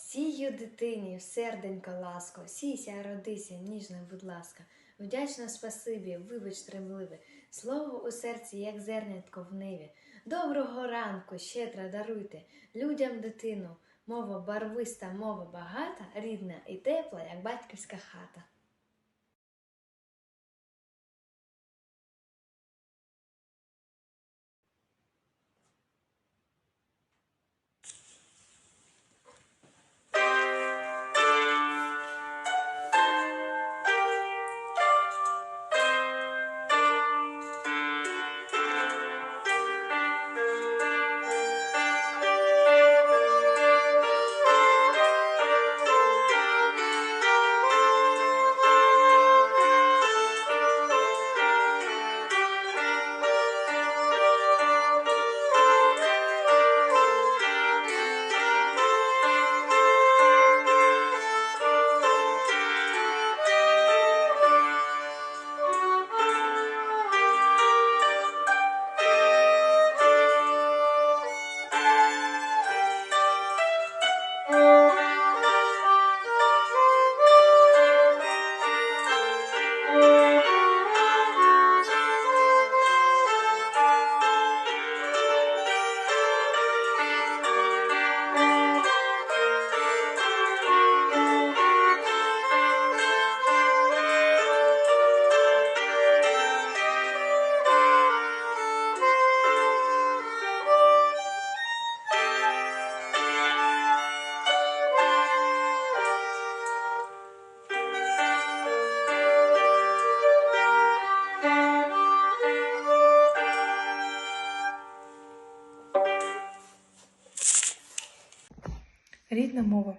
Сію дитині в серденько ласко, сійся, родися, ніжна, будь ласка. вдячна спасибі, вибач тремливе, слово у серці, як зернятко в ниві. Доброго ранку, щедро даруйте людям дитину. Мова барвиста, мова багата, рідна і тепла, як батьківська хата. Рідна мова.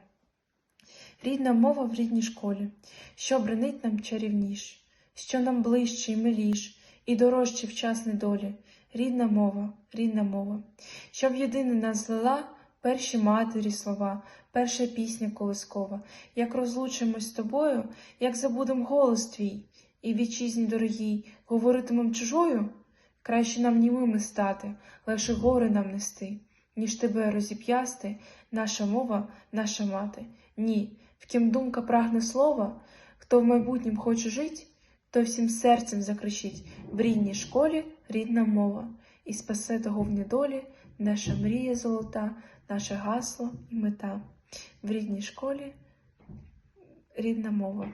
Рідна мова в рідній школі, що бренить нам чарівніш, що нам ближче і миліш, і дорожче в час недолі. Рідна мова, рідна мова, щоб єдине нас злила перші матері слова, перша пісня колискова, як розлучимось з тобою, як забудем голос твій, і вітчизні дорогій говоритимем чужою, краще нам німими стати, легше горе нам нести, ніж тебе розіп'ясти, наша мова, наша мати. Ні, в ким думка прагне слова, хто в майбутнім хоче жить, то всім серцем закричить в рідній школі рідна мова, і спасе того в недолі наша мрія золота, наше гасло і мета. В рідній школі рідна мова.